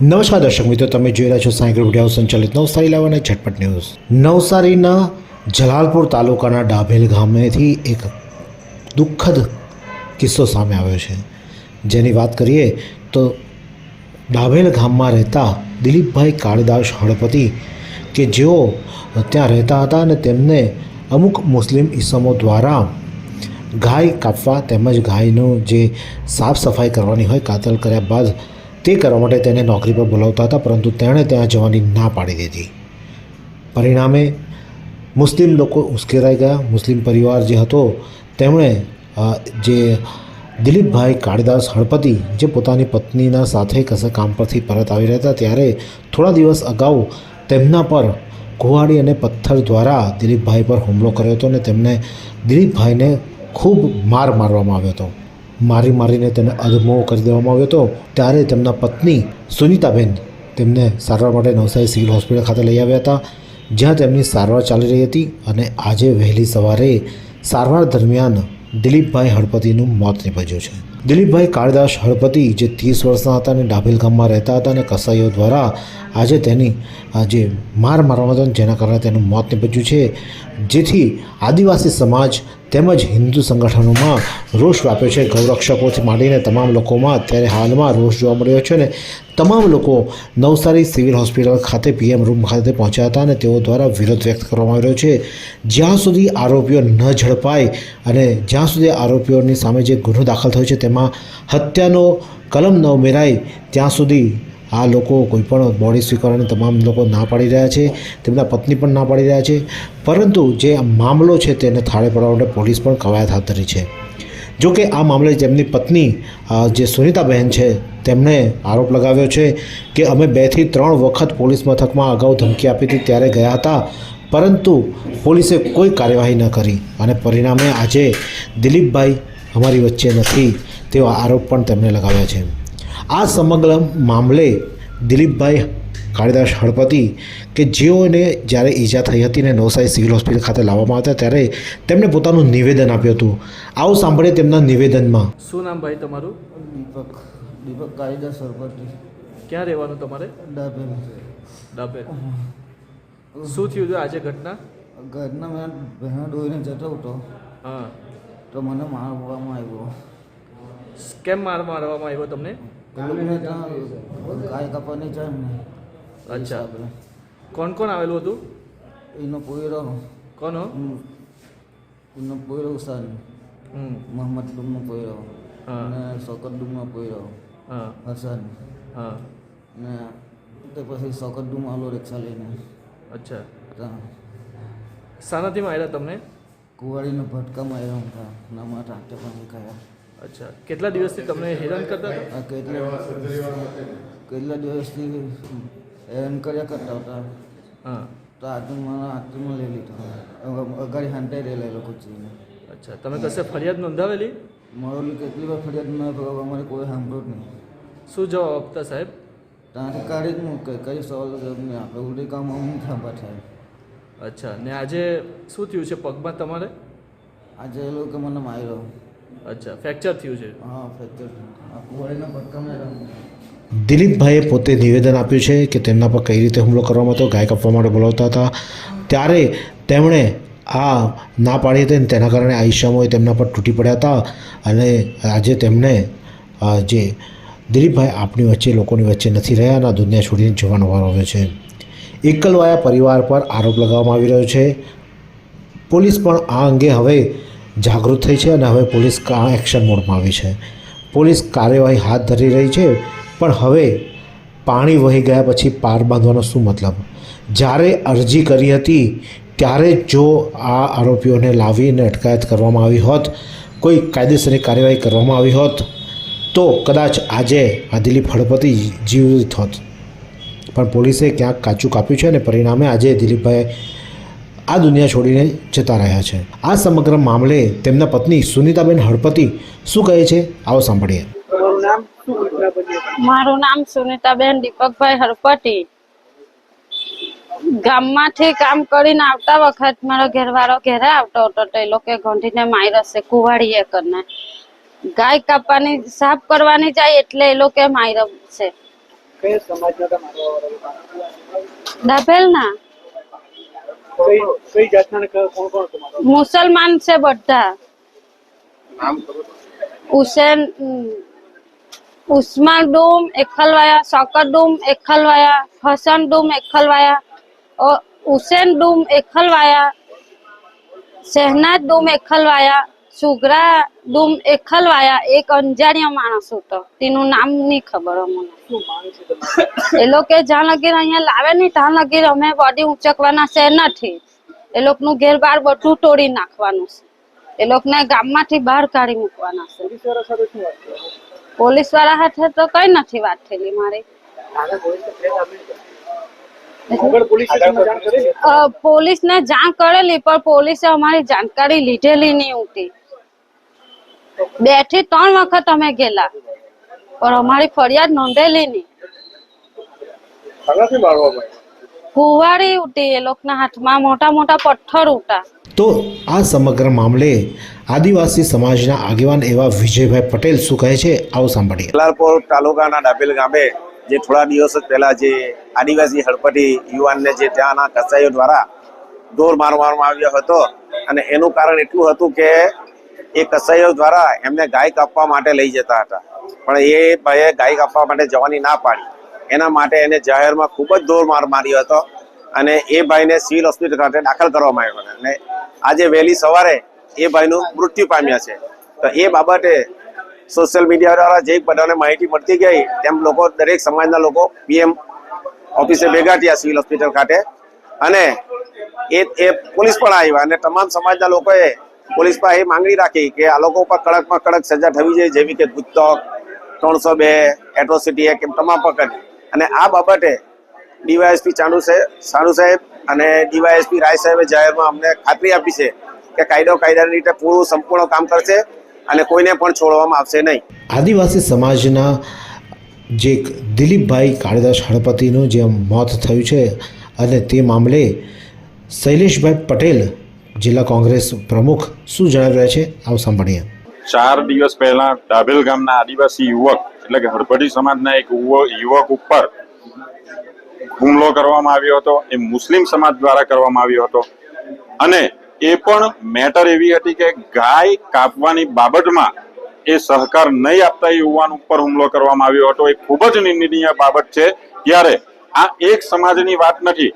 નમસ્કાર દર્શક મિત્રો, તમે જોઈ રહ્યા છો સાયકલ વીડિયો સંચાલિત નવસારી લાવવાના ઝટપટ ન્યૂઝ. નવસારીના જલાલપુર તાલુકાના ડાભેલ ગામેથી એક દુઃખદ કિસ્સો સામે આવ્યો છે. જેની વાત કરીએ તો ડાભેલ ગામમાં રહેતા દિલીપભાઈ કાળીદાસ હળપતિ કે જેઓ ત્યાં રહેતા હતા અને તેમને અમુક મુસ્લિમ ઈસમો દ્વારા ગાય કાપવા તેમજ ગાયનું જે સાફ સફાઈ કરવાની હોય, કાતલ કર્યા બાદ તે કરવા માટે તેને નોકરી પર બોલાવતા હતા, પરંતુ તેણે ત્યાં જવાની ના પાડી દીધી. પરિણામે મુસ્લિમ લોકો ઉશ્કેરાઈ ગયા. મુસ્લિમ પરિવાર જે હતો, તેમણે જે દિલીપભાઈ કાળીદાસ હળપતિ, જે પોતાની પત્નીના સાથે કશે કામ પરથી પરત આવી રહ્યા હતા ત્યારે થોડા દિવસ અગાઉ તેમના પર કુહાડી અને પથ્થર દ્વારા દિલીપભાઈ પર હુમલો કર્યો હતો અને તેમને દિલીપભાઈને ખૂબ માર મારવામાં આવ્યો હતો. મારી મારીને તેને અધમો કરી દેવામાં આવ્યો હતો. ત્યારે તેમના પત્ની સુનીતાબેન તેમને સારવાર માટે નવસારી સિવિલ હોસ્પિટલ ખાતે લઈ આવ્યા હતા, જ્યાં તેમની સારવાર ચાલી રહી હતી અને આજે વહેલી સવારે સારવાર દરમિયાન દિલીપભાઈ હળપતિનું મોત નિપજ્યું છે. દિલીપભાઈ કાળીદાસ હળપતિ, જે ત્રીસ વર્ષના હતા અને ડાભેલ ગામમાં રહેતા હતા અને કસાઈઓ દ્વારા આજે તેની જે માર મારવામાં હતો જેના કારણે તેનું મોત નિપજ્યું છે. જેથી આદિવાસી સમાજ તેમજ હિન્દુ સંગઠનોમાં રોષ વ્યાપ્યો છે. ગૌરક્ષકોથી માંડીને તમામ લોકોમાં અત્યારે હાલમાં રોષ જોવા મળ્યો છે અને તમામ લોકો નવસારી સિવિલ હોસ્પિટલ ખાતે પીએમ રૂમ ખાતે પહોંચ્યા હતા અને તેઓ દ્વારા વિરોધ વ્યક્ત કરવામાં આવ્યો છે. જ્યાં સુધી આરોપીઓ ન ઝડપાય અને જ્યાં સુધી આરોપીઓની સામે જે ગુનો દાખલ થયો છે તેમાં હત્યાનો કલમ ન ઉમેરાય ત્યાં સુધી આ લોકો કોઈ પણ બોડી સ્વીકારવાની તમામ લોકો ના પાડી રહ્યા છે, તેમના પત્ની પણ ના પાડી રહ્યા છે. પરંતુ જે મામલો છે તેને થાળે પડવા માટે પોલીસ પણ કવાયત હાથ ધરી છે. જો કે આ મામલે તેમની પત્ની જે સુનિતાબહેન છે, તેમણે આરોપ લગાવ્યો છે કે અમે બેથી ત્રણ વખત પોલીસ મથકમાં અગાઉ ધમકી આપી હતી ત્યારે ગયા હતા. પરંતુ પોલીસે કોઈ કાર્યવાહી ન કરી અને પરિણામે આજે દિલીપભાઈ અમારી વચ્ચે નથી તેવા આરોપ પણ તેમણે લગાવ્યા છે. આ સમગ્ર મામલે દિલીપભાઈ કાળીદાસ હળપતિ કે જેઓને જ્યારે ઈજા થઈ હતી ને નવસારી સિવિલ હોસ્પિટલ ખાતે લાવવામાં આવ્યા ત્યારે તેમણે પોતાનું નિવેદન આપ્યું હતું. આવું સાંભળે તેમના નિવેદનમાં. શું નામ ભાઈ તમારું? દીપક. દીપક કાળીદાસ હળપતિ. ક્યાં રહેવાનું તમારે? ડાબેલ ડાબે શું થયું હતું આજે ઘટના? ઘરના મેં બહેન ડોઈને જતો હતો. હા. તો મને મારવામાં આવ્યો. કેમ માર મારવામાં આવ્યો તમને? ગાય કાપવાની જાય ને અચ્છા. કોણ કોણ આવેલું હતું? એનો પોયરો. કોનો? એનો પોયરો હમ. મોહમ્મદ ડુમનો પોયરો. હા. અને શોકત ડુમનો પોયરો. હા. હસન. હા. ને તે પછી શોકત ડુમ આલો રિક્ષા લઈને. અચ્છા. શાનાથી માર્યા તમને? કુવાડીનો ભટકા માર્યા હતા. નામાં ટાંકે પણ ગયા અચ્છા. કેટલા દિવસથી તમને હેરાન કરતા હતા? કેટલા કેટલા દિવસથી હેરાન કર્યા કરતા હતા. હા. તો આજે મારા હાથમાં લઈ લીધો. અગાડી હાંટાઈ રહેલા એ લોકો જઈને અચ્છા. તમે કશે ફરિયાદ નોંધાવેલી? મારું કેટલી વાર ફરિયાદ ન અમારે કોઈ સાંભળ્યું જ નહીં. શું જવાબ આપતા સાહેબ? ત્યાંથી કાઢી જ મૂકે કઈ સવાલ જવાબ નહીં આપણે ઉલટી કામ અમુક થાંભા થાય અચ્છા. ને આજે શું થયું છે પગમાં તમારે? આજે એ લોકો મને માર્યો. અચ્છા ફ્રેક્ચર થયું છે. હા ફ્રેક્ચર આ ભટકામાં ભટકા દિલીપભાઈએ પોતે નિવેદન આપ્યું છે કે તેમના પર કઈ રીતે હુમલો કરવામાં હતો ગાય કાપવા માટે બોલાવતા હતા. ત્યારે તેમણે આ ના પાડી હતી અને તેના કારણે આઈશામોએ તેમના પર તૂટી પડ્યા હતા. અને આજે તેમણે આ જે દિલીપભાઈ આપણી વચ્ચે લોકોની વચ્ચે નથી રહ્યા અને દુનિયા છોડીને જવાનો વાર આવ્યો છે. એકલવાયા પરિવાર પર આરોપ લગાવવામાં આવી રહ્યો છે. પોલીસ પણ આ અંગે હવે જાગૃત થઈ છે અને હવે પોલીસ એક્શન મોડમાં આવી છે. પોલીસ કાર્યવાહી હાથ ધરી રહી છે, પણ હવે પાણી વહી ગયા પછી પાર બાંધવાનો શું મતલબ? જ્યારે અરજી કરી હતી, ત્યારે જો આ આરોપીઓને લાવીને અટકાયત કરવામાં આવી હોત, કોઈ કાયદેસરની કાર્યવાહી કરવામાં આવી હોત, તો કદાચ આજે આ દિલીપ હળપતિ જીવિત હોત. પણ પોલીસે ક્યાંક કાચું કાપ્યું છે અને પરિણામે આજે દિલીપભાઈ આ દુનિયા છોડીને જતા રહ્યા છે. આ સમગ્ર મામલે તેમના પત્ની સુનીતાબેન હળપતિ શું કહે છે? આવો સાંભળીએ. મારું નામ સુનિતાબેન દીપકભાઈ હળપતિ. ગામમાંથી કામ કરીને આવતા વખત મારો ઘરવાળો ઘરે આવતો હતો તો એ લોકો ગોંધીને માર્યો કુવાડીએ કરીને. ગાય કાપવાની સાફ કરવાની જાય એટલે એ લોકો માર્યો છે. ડાભેલ ના કઈ કઈ જાતના ને ક- કોણ કોણ તમારો મુસલમાન છે બધા હુસેન ઉમ, ઉસ્માન ડૂમ એકલવાયા શકર ડૂમ એકલવાયા હસન ડૂમ એકલવાયા અ, હુસેન ડૂમ એકલવાયા શહેનાજ ડૂમ એકલવાયા સુગરા ડૂમ એકલવાયા એક અંજાણ્યો માણસ હતો. તેનું નામ નહીં ખબર અમને. એ લોકો જ્યાં લગીર અહીંયા લાવે નહીં ત્યાં લગીર અમે બોડી ઉંચકવાના છે નથી. એ લોકોનું ઘેર બાર બધું તોડી નાખવાનું છે. એ લોકોને ગામમાંથી બહાર કાઢી મૂકવાના છે. પોલીસવાળા સાથે હાથે તો કઈ નથી વાત થયેલી મારી. પોલીસ ને જાણ કરેલી? જાણ કરેલી પણ પોલીસે અમારી જાણકારી લીધેલી નહીં ઉઠી બેથી ત્રણ વખત અમે ગયેલા. પણ અમારી ફરિયાદ નોંધેલી નહીં. કુવાડી ઉઠી એ લોકોના હાથમાં મોટા મોટા પથ્થર ઉઠા તો આ સમગ્ર મામલે આદિવાસી સમાજના આગેવાન એવા વિજયભાઈ પટેલ શું કહે છે? આવો સાંભળીએ. જલાલપોર તાલુકાના ડાબેલ ગામે જે થોડા દિવસ પહેલા જે આદિવાસી હળપટી યુવાનને જે ત્યાંના કસાઈઓ દ્વારા દોર મારવામાં આવ્યો હતો અને એનું કારણ એટલું હતું કે એ કસાઈઓ દ્વારા એમને ગાય કાપવા માટે લઈ જતા હતા. પણ એ ભાઈએ ગાય કાપવા માટે જવાની ના પાડી. એના માટે એને જાહેરમાં ખૂબ જ દોર માર માર્યો હતો અને એ ભાઈને સિવિલ હોસ્પિટલ ખાતે દાખલ કરવામાં આવ્યો અને આજે વહેલી સવારે એ ભાઈનું મૃત્યુ પામ્યા છે. તો એ બાબતે સોશિયલ મીડિયા દ્વારા જે બધાને માહિતી મળતી ગઈ, તેમ લોકો, દરેક સમાજના લોકો, પીએમ ઓફિસે ભેગા થયા સિવિલ હોસ્પિટલ ખાતે. અને એ એ પોલીસ પણ આવ્યા અને તમામ સમાજના લોકોએ પોલીસ પાસે એ માંગણી રાખી કે આ લોકો ઉપર કડકમાં કડક સજા થવી જોઈએ, જેવી કે ગુસ્તક ત્રણસો બે એટ્રોસિટી એક્ટ એમ તમામ પકડ અને આ બાબતે ડીવાયએસપી ચાંદુ સાહેબ સાનુ સાહેબ અને ડીવાયએસપી રાય સાહેબે જાહેરમાં અમને ખાતરી આપી છે કે કાયદો કાયદાની રીતે પૂરું સંપૂર્ણ કામ કરશે અને કોઈને પણ છોડવામાં આવશે નહીં. આદિવાસી સમાજના જે દિલીપભાઈ કાળીદાસ હળપતિનું જે મોત થયું છે અને તે મામલે શૈલેષભાઈ પટેલ જિલ્લા કોંગ્રેસ પ્રમુખ શું જણાવી રહ્યા છે? આવું સાંભળીએ. ચાર દિવસ પહેલા ડાભેલ ગામના આદિવાસી યુવક, એટલે કે હળપટી સમાજના એક યુવક ઉપર હુમલો કરવામાં આવ્યો હતો. એ મુસ્લિમ સમાજ દ્વારા કરવામાં આવ્યો હતો. અને એ પણ મેટર એવી હતી કે ગાય કાપવાની બાબતમાં એ સહકાર નહીં આપતા યુવાન ઉપર હુમલો કરવામાં આવ્યો હતો. એ ખૂબ જ નિંદનીય બાબત છે. ત્યારે આ એક સમાજની વાત નથી,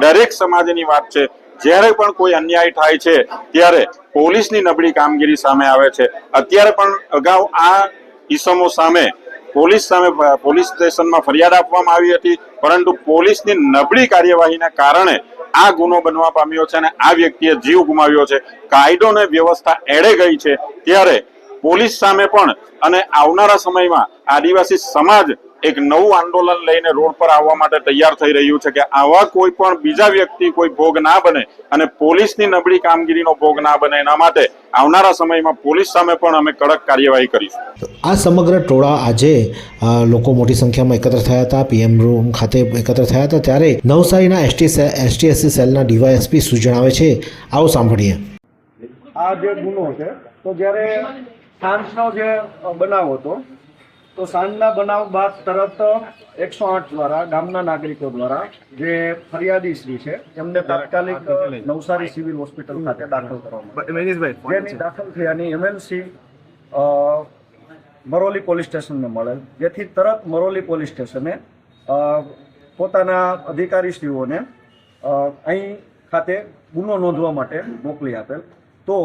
દરેક સમાજની વાત છે. જ્યારે પણ કોઈ અન્યાય થાય છે, ત્યારે પોલીસની નબળી કામગીરી સામે આવે છે. અત્યારે પણ અગાઉ આ ઇસમો સામે પોલીસ સામે પોલીસ સ્ટેશનમાં ફરિયાદ આપવામાં આવી હતી, પરંતુ પોલીસની નબળી કાર્યવાહીના કારણે આ ગુનો બનવા પામ્યો છે અને આ વ્યક્તિએ જીવ ગુમાવ્યો છે. કાયદો ને વ્યવસ્થા એળે ગઈ છે. ત્યારે પોલીસ સામે પણ અને આવનારા સમયમાં આદિવાસી સમાજ એક નવું આંદોલન લઈને રોડ પર આવવા માટે તૈયાર થઈ રહ્યું છે કે આવા કોઈ પણ બીજા વ્યક્તિ કોઈ ભોગ ના બને અને પોલીસની નબળી કામગીરીનો ભોગ ના બને એના માટે આવનારા સમયમાં પોલીસ સામે પણ અમે કડક કાર્યવાહી કરીશું. આ સમગ્ર ટોળા આજે લોકો મોટી સંખ્યામાં એકત્ર થયા હતા પીએમ રૂમ ખાતે એકત્ર થયા હતા ત્યારે નવસારીના એસટી એસટીએસસી સેલના ડીવાયએસપી શું જણાવે છે આવો સાંભળીએ. આ જે ગુનો છે તો જ્યારે ફ્રાન્સનો જે બનાવ હતો તો સાંજના બનાવ બાદ તરત એકસો આઠ દ્વારા ગામના નાગરિકો દ્વારા જે ફરિયાદી શ્રી છે એમને તાત્કાલિક નવસારી સિવિલ હોસ્પિટલ ખાતે દાખલ કરવામાં જેની દાખલ થયાની એમએલસી મરોલી પોલીસ સ્ટેશનને મળેલ. જેથી તરત મરોલી પોલીસ સ્ટેશને પોતાના અધિકારીશ્રીઓને શ્રીઓને અહીં ખાતે ગુનો નોંધવા માટે મોકલી આપેલ. તો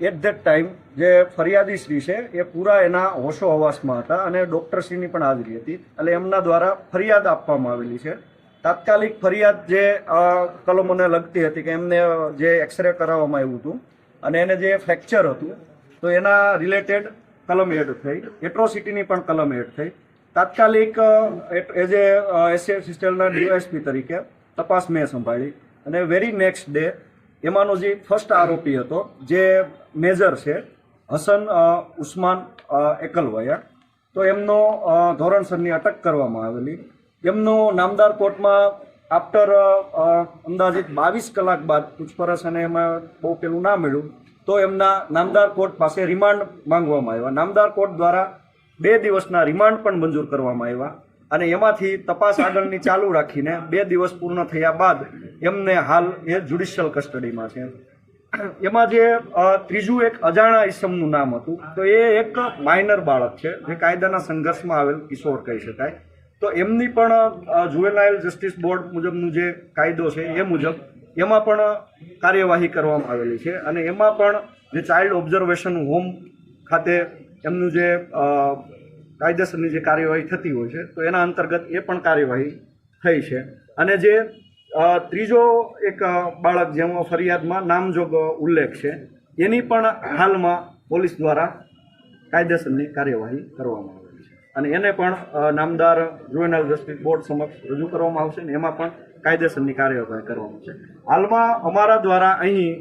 એટ ધેટ ટાઈમ જે ફરિયાદી શ્રી છે, એ પૂરા એના હોશો હવાસમાં હતા અને ડૉક્ટરશ્રીની પણ હાજરી હતી. એટલે એમના દ્વારા ફરિયાદ આપવામાં આવેલી છે. તાત્કાલિક ફરિયાદ જે કલમોને લગતી હતી કે એમને જે એક્સરે કરાવવામાં આવ્યું હતું અને એને જે ફ્રેક્ચર હતું, તો એના રિલેટેડ કલમ એડ થઈ. એટ્રોસિટીની પણ કલમ એડ થઈ. તાત્કાલિક એઝ એ એસસી સિસ્ટલના ડીવાયસપી તરીકે તપાસ મેં સંભાળી અને વેરી નેક્સ્ટ ડે એમાંનો જે ફર્સ્ટ આરોપી હતો, જે મેજર છે, હસન ઉસ્માન એકલવયા. તો એમનો ધોરણસરની અટક કરવામાં આવેલી. એમનો નામદાર કોર્ટમાં આફ્ટર અંદાજિત બાવીસ કલાક બાદ પૂછપરછ અને એમાં બહુ પેલું ના મળ્યું, તો એમના નામદાર કોર્ટ પાસે રિમાન્ડ માંગવામાં આવ્યા. નામદાર કોર્ટ દ્વારા બે દિવસના રિમાન્ડ પણ મંજૂર કરવામાં આવ્યા. અને એમાંથી તપાસ આગળની ચાલુ રાખીને બે દિવસ પૂર્ણ થયા બાદ એમને હાલ એ જ્યુડિશિયલ કસ્ટડીમાં છે. એમાં જે ત્રીજું એક અજાણા ઈસમનું નામ હતું, તો એ એક માઇનર બાળક છે, જે કાયદાના સંઘર્ષમાં આવેલ કિશોર કહી શકાય. તો એમની પણ જુવેનાઇલ જસ્ટિસ બોર્ડ મુજબનું જે કાયદો છે એ મુજબ એમાં પણ કાર્યવાહી કરવામાં આવેલી છે અને એમાં પણ જે ચાઇલ્ડ ઓબ્ઝર્વેશન હોમ ખાતે એમનું જે કાયદેસરની જે કાર્યવાહી થતી હોય છે, તો એના અંતર્ગત એ પણ કાર્યવાહી થઈ છે. અને જે ત્રીજો એક બાળક જેમાં ફરિયાદમાં નામજોગ ઉલ્લેખ છે, એની પણ હાલમાં પોલીસ દ્વારા કાયદેસરની કાર્યવાહી કરવામાં આવેલી છે. અને એને પણ નામદાર જુવેનલ જસ્ટિસ બોર્ડ સમક્ષ રજૂ કરવામાં આવશે ને એમાં પણ કાયદેસરની કાર્યવાહી કરવામાં આવશે. હાલમાં અમારા દ્વારા અહીં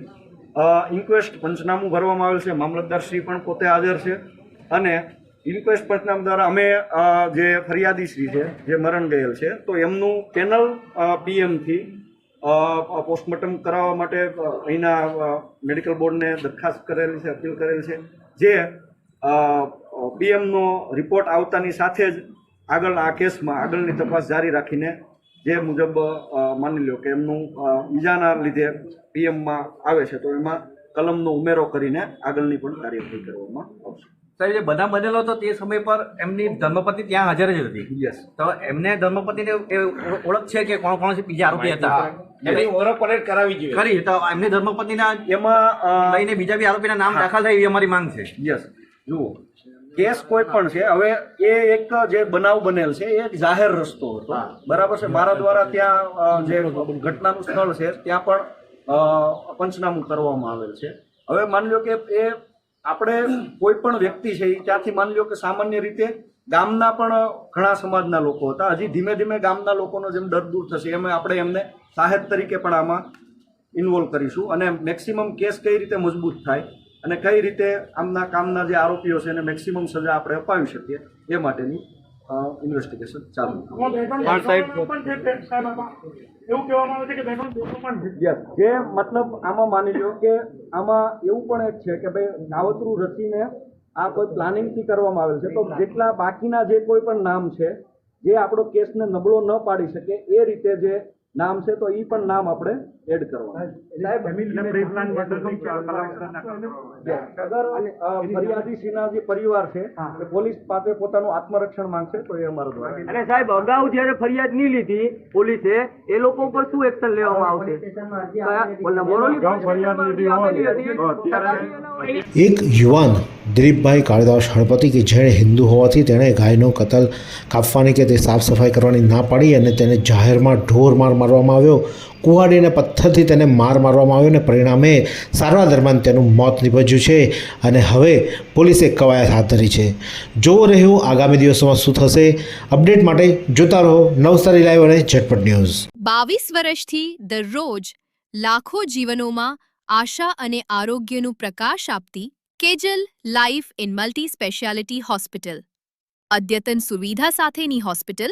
ઇન્ક્વેસ્ટ પંચનામું ભરવામાં આવેલ છે. મામલતદારશ્રી પણ પોતે હાજર છે. અને ઇન્ક્વેસ્ટ પંચનામ દ્વારા અમે જે જે ફરિયાદીશ્રી છે, જે મરણ ગયેલ છે, તો એમનું પેનલ પીએમથી પોસ્ટમોર્ટમ કરાવવા માટે અહીંના મેડિકલ બોર્ડને દરખાસ્ત કરેલી છે, અપીલ કરેલ છે, જે પીએમનો રિપોર્ટ આવતાની સાથે જ આગળ આ કેસમાં આગળની તપાસ જારી રાખીને જે મુજબ માની લો કે એમનું બીજાના લીધે પીએમમાં આવે છે, તો એમાં કલમનો ઉમેરો કરીને આગળની પણ કાર્યવાહી કરવામાં આવશે. સાહેબ જે બધા બનેલો હતો તે સમય પર એમની ધર્મપતિ ત્યાં હાજર જ હતી. યસ તો એમને ધર્મપતિને ઓળખ છે કે કોણ કોણ બીજા આરોપી હતા. એની ઓળખ પરેડ કરાવી જોઈએ. ખરી તો એમની ધર્મપતિના એમાં લઈને બીજા બી આરોપીના નામ દાખલ થાય એવી અમારી માંગ છે. યસ જુઓ કેસ કોઈ પણ છે હવે એ એક જે બનાવ બનેલ છે એ એક જાહેર રસ્તો હતો. બરાબર છે? મારા દ્વારા ત્યાં જે ઘટનાનું સ્થળ છે ત્યાં પણ પંચનામું કરવામાં આવેલ છે. હવે માની લો કે એ આપણે કોઈ પણ વ્યક્તિ છે એ ત્યાંથી માની લો કે સામાન્ય રીતે ગામના પણ ઘણા સમાજના લોકો હતા. હજી ધીમે ધીમે ગામના લોકોનો જેમ ડર દૂર થશે એમ આપણે એમને સાહેબ તરીકે પણ આમાં ઇન્વોલ્વ કરીશું અને મેક્સિમમ કેસ કઈ રીતે મજબૂત થાય અને કઈ રીતે આમના કામના જે આરોપીઓ છે એને મેક્સિમમ સજા આપણે અપાવી શકીએ એ માટેની ઇન્વેસ્ટિગેશન ચાલુ પણ સાહેબ એવું કહેવામાં આવે છે કે પણ યસ જે મતલબ આમાં માની લો કે આમાં એવું પણ એક છે કે ભાઈ કાવતરું રચીને આ કોઈ પ્લાનિંગથી કરવામાં આવેલ છે. તો જેટલા બાકીના જે કોઈ પણ નામ છે જે આપણો કેસને નબળો ન પાડી શકે એ રીતે જે નામ છે તો એ પણ નામ આપણે એડ કરવાનું. અગર અ, જે પરિવાર છે એ પોલીસ પાસે પોતાનું આત્મરક્ષણ માંગશે તો એ અમારા દ્વારા. અને સાહેબ અગાઉ જ્યારે ફરિયાદ નહીં લીધી પોલીસે એ લોકો પર શું એક્શન લેવામાં આવશે. એક યુવાન દિલીપભાઈ કાળીદાસ હળપતિ કે જેણે હિન્દુ હોવાથી તેણે ગાયનો કતલ કાપવાની કે તે સાફ સફાઈ કરવાની ના પાડી અને તેને જાહેરમાં ઢોર માર મારવામાં આવ્યો. કુહાડીને પથ્થરથી તેને માર મારવામાં આવ્યો અને પરિણામે સારવાર દરમિયાન તેનું મોત નીપજ્યું છે અને હવે પોલીસે કવાયત હાથ ધરી છે. જોવો રહ્યું આગામી દિવસોમાં શું થશે. અપડેટ માટે જોતા રહો નવસારી લાઈવ અને ઝટપટ ન્યૂઝ. બાવીસ વર્ષથી દરરોજ લાખો જીવનોમાં આશા અને આરોગ્યનું પ્રકાશ આપતી Kejal life in multi speciality hospital. અદ્યતન સુવિધા સાથેની હોસ્પિટલ